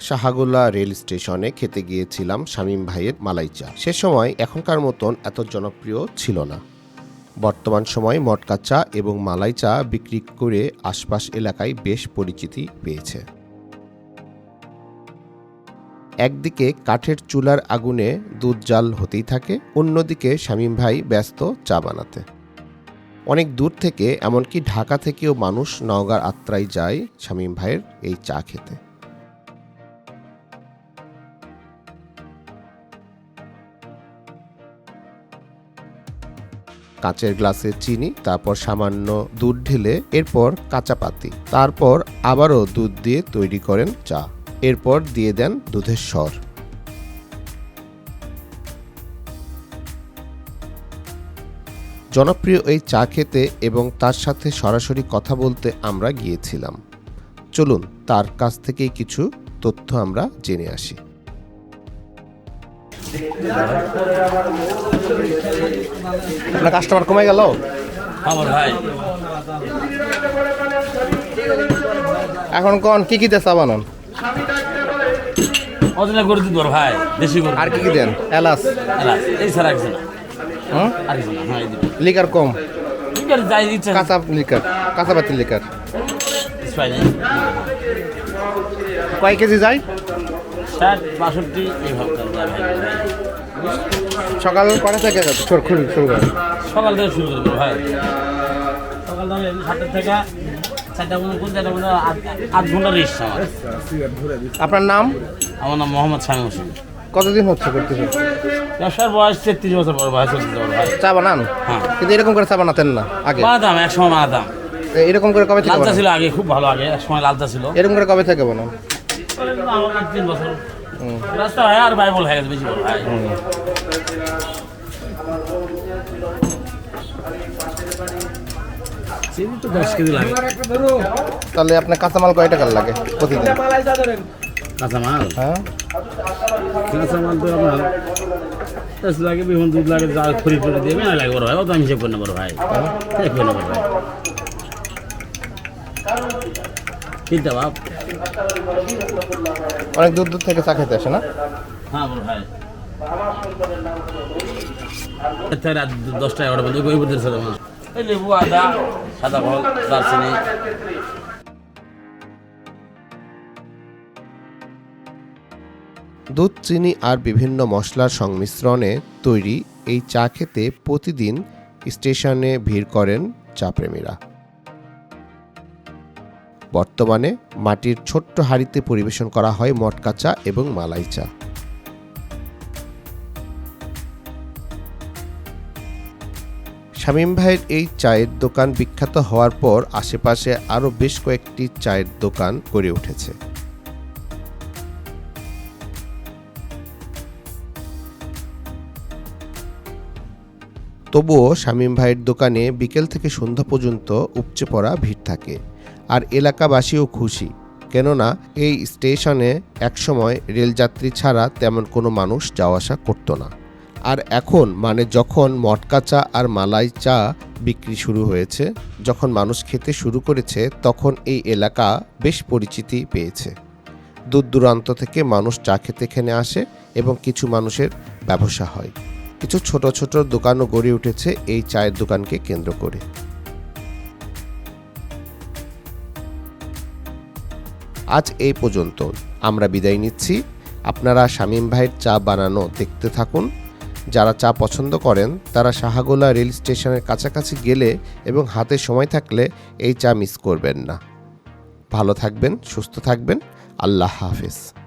শাহাগুল্লা rail স্টেশনে খেতে গিয়েছিলাম শামীম ভাইয়ের মালাই চা। সে সময় এখনকার মতন এত জনপ্রিয় ছিল না। বর্তমান সময়ে মটকা চা এবং মালাই চা বিক্রি করে আশপাশ এলাকায় বেশ পরিচিতি পেয়েছে। একদিকে কাঠের চুলার আগুনে দুধ জাল হতেই থাকে, অন্যদিকে শামীম ভাই ব্যস্ত চা বানাতে। অনেক দূর থেকে, এমনকি ঢাকা থেকেও মানুষ নওগাঁর আত্রাই যায় শামীম ভাইয়ের এই চা খেতে। কাঁচের গ্লাসে চিনি, তারপর সামান্য দুধ ঢেলে এরপর কাঁচা পাতি। তারপর আবারও দুধ দিয়ে তৈরি করেন চা। এরপর দিয়ে দেন দুধের স্বর। জনপ্রিয় এই চা খেতে এবং তার সাথে সরাসরি কথা বলতে আমরা গিয়েছিলাম। চলুন, তার কাছ থেকেই কিছু তথ্য আমরা জেনে আসি। আপনার কাস্টমার কমে গেল? আমার ভাই। এখন কোন কি কি দিয়ে চা বানান? অজনা করে দিত ভাই দেশি করে আর কি কি দেন? এলাচ। এলাচ, এই ছাড়া কিছু না। হুম? আর কিছু না হ্যাঁ লিকার কম। ঠিক আছে যাই ইচ্ছা কাঁচা লিকার কাঁচা পাতি লিকার কয় কেজি যায়? ষাট বাষট্টি এইভাবে সকাল কটা থেকে শুরু সকাল থেকে শুরু করব ভাই। সকাল থেকে সাতটা থেকে চারটা পর্যন্ত চারটা পর্যন্ত আট- আট ঘণ্টা রেস্ট আমার। আপনার নাম? আমার নাম মোহাম্মদ শামীম হোসেন। কতদিন হচ্ছে করতেছেন ব্যবসার বয়স তেত্রিশ বছর পর বয়স ভাই। চা বানান? হ্যাঁ। কিন্তু এরকম করে চা বানাতেন না আগে। বানাতাম এক সময় বানাতাম এরকম করে কবে থেকে লালচা ছিল আগে খুব ভালো আগে এক সময় লালচা ছিল। এরকম করে কবে থেকে বানান? রাস্তা আর হয়ে গেছে বেশি লাগে। তাহলে আপনার কাঁচামাল কয় টাকার লাগে প্রতিদিন? কাঁচা মাল হ্যাঁ। কাঁচা মাল তো আপনার দশ লাগে বিভিন্ন দুধ লাগে যা খড়ি টড়ি দিয়ে মেলা লাগে বড় ভাই ও তো আমি হিসেব করে নেব ভাই হিসেব করে নেব ভাই তিনটা বাপ অনেক দূর দূর থেকে চা খেতে আসে না? হ্যাঁ বড় ভাই। রাত দশটা এগারোটা পর্যন্ত ওই পর্যন্ত সাদা মাল এই লেবু আদা সাদা ফল দারচিনি। দুধ চিনি আর বিভিন্ন মশলার সংমিশ্রণে তৈরি এই চা খেতে প্রতিদিন স্টেশনে ভিড় করেন চা প্রেমীরা। বর্তমানে মাটির ছোট্ট হাঁড়িতে পরিবেশন করা হয় মটকা চা এবং মালাই চা। শামীম ভাইয়ের এই চায়ের দোকান বিখ্যাত হওয়ার পর আশেপাশে আরও বেশ কয়েকটি চায়ের দোকান গড়ে উঠেছে। তবুও শামীম ভাইয়ের দোকানে বিকেল থেকে সন্ধ্যা পর্যন্ত উপচে পড়া ভিড় থাকে। আর এলাকাবাসীও খুশি। কেননা, এই স্টেশনে একসময় রেলযাত্রী ছাড়া তেমন কোনো মানুষ যাওয়া আসা করতো না। আর এখন মানে যখন মটকা চা আর মালাই চা বিক্রি শুরু হয়েছে, যখন মানুষ খেতে শুরু করেছে, তখন এই এলাকা বেশ পরিচিতি পেয়েছে। দূর দূরান্ত থেকে মানুষ চা খেতে এখানে আসে এবং কিছু মানুষের ব্যবসা হয়। কিছু ছোট ছোট দোকানও গড়ে উঠেছে এই চায়ের দোকানকে কেন্দ্র করে। আজ এই পর্যন্ত। আমরা বিদায় নিচ্ছি। আপনারা শামীম ভাইয়ের চা বানানো দেখতে থাকুন। যারা চা পছন্দ করেন, তারা শাহাগোলা রেল স্টেশনের কাছাকাছি গেলে এবং হাতে সময় থাকলে এই চা মিস করবেন না। ভালো থাকবেন, সুস্থ থাকবেন। আল্লাহ হাফেজ।